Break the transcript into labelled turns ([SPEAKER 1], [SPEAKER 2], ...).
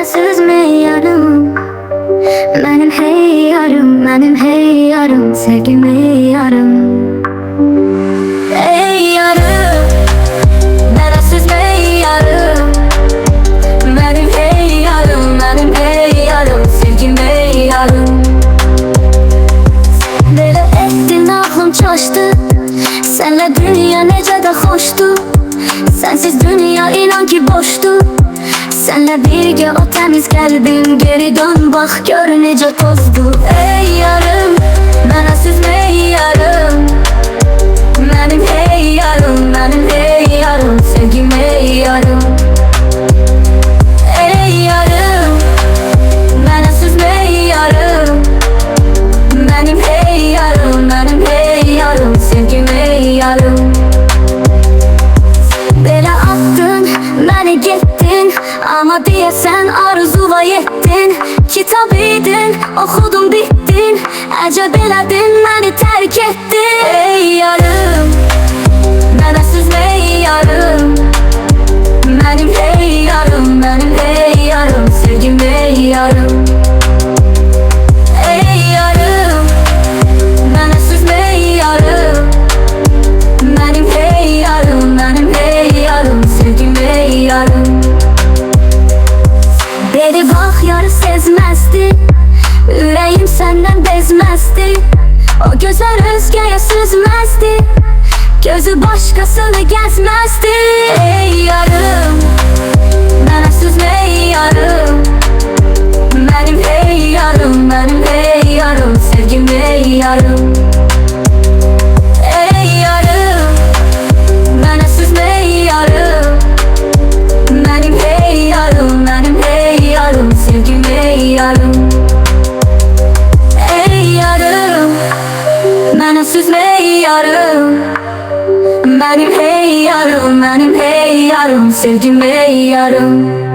[SPEAKER 1] Süzmə yarım? Mənim hey yarım, mənim hey yarım Sevgim hey yarım Ey yarım. Mənə süzmə yarım Mənim hey yarım, mənim hey yarım. Aklım çaşdı Senle dünya necə də xoşdu Sensiz dünya inan ki boşdu Senle birgə o təmiz qəlbim Geri dön bax gör necə tozdu. Ey yarım Mənə süzmə yarım Amma deyəsən arzuva yetdin Kitab idin, oxudum bitdin Əcəb elədin, məni tərk etdin Ey yarım Beri bax yarı sezməzdi Ürəyim səndən bezməzdi O gözlər özgəyə süzməzdi Gözü başqasını gəzməzdi Ey yarım Süzmə yarım Mənim hey yarım, mənim hey yarım. Sevgim hey yarım